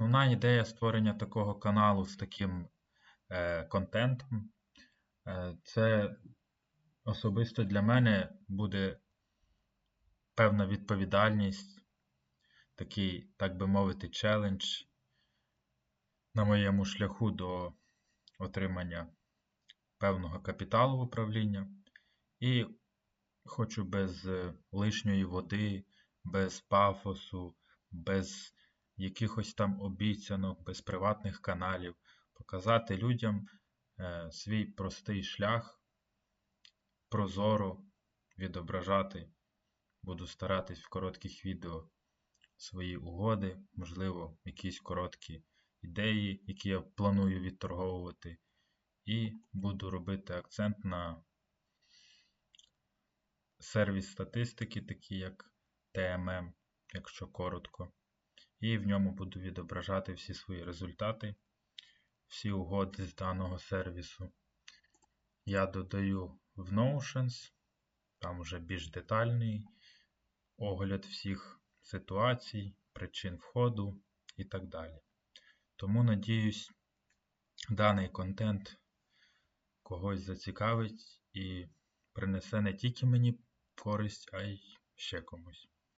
Основна ідея створення такого каналу з таким е, контентом, е, це особисто для мене буде певна відповідальність, такий, так би мовити, челендж на моєму шляху до отримання певного капіталу в управління. І хочу без е, лишньої води, без пафосу, без якихось там обіцянок, без приватних каналів, показати людям е, свій простий шлях, прозоро відображати. Буду старатись в коротких відео свої угоди, можливо, якісь короткі ідеї, які я планую відторговувати. І буду робити акцент на сервіс статистики, такі як TMM, якщо коротко. І в ньому буду відображати всі свої результати, всі угоди з даного сервісу. Я додаю в Notions, там вже більш детальний огляд всіх ситуацій, причин входу і так далі. Тому, надіюсь, даний контент когось зацікавить і принесе не тільки мені користь, а й ще комусь.